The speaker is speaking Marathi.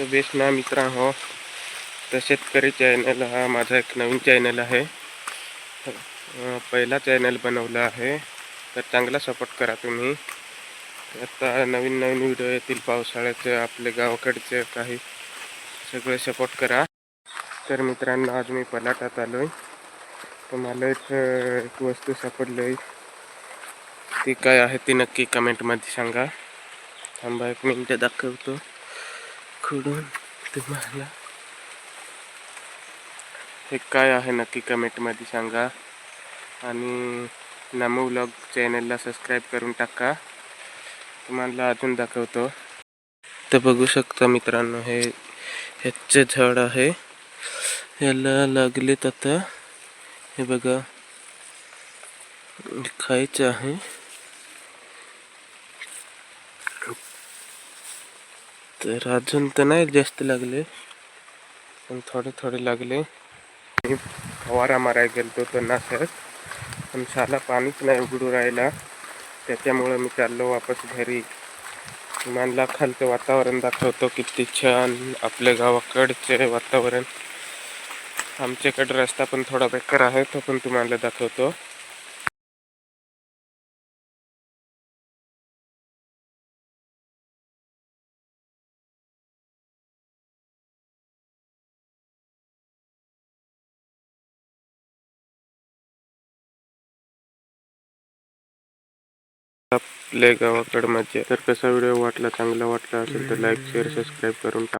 तर बेस्ट ना मित्र हो. तर शेतकरी चॅनल हा माझा एक नवीन चॅनल आहे. पहिला चॅनल बनवला आहे. तर चांगला सपोर्ट करा तुम्ही. आता नवीन नवीन व्हिडिओ येतील पावसाळ्याचे आपले गावाकडचे काही सगळे सपोर्ट करा. तर मित्रांनो आज मी पलाटात आलो आहे तर मला एक एक वस्तू सापडली. आहे ती काय आहे ती नक्की कमेंटमध्ये सांगा. थांबा एक मिनटं दाखवतो. कडून तुम्हाला हे काय आहे नक्की कमेंटमध्ये सांगा. आणि नामू व्लॉग चॅनलला सबस्क्राईब करून टाका. तुम्हाला अजून दाखवतो. तर बघू शकता मित्रांनो हे ह्याचे झाड आहे. याला लागलेत आता. हे बघा. खायचं आहे. तर अजून तर नाही जास्त लागले. पण थोडे थोडे लागले. मी फवारा मारायला गेलतो तर नाशक पण शाला पाणीच नाही उघडू राहिला. त्याच्यामुळं मी चाललो वापस घरी. विमानला खालचं वातावरण दाखवतो किती छान आपल्या गावाकडचे वातावरण. आमच्याकडे रस्ता पण थोडा बेकार आहे तो पण तुम्हाला दाखवतो. आपल्या गावाकडं मज्जा तर कसा व्हिडिओ वाटला चांगला वाटला असेल तर लाईक शेअर सबस्क्राईब करून टाका.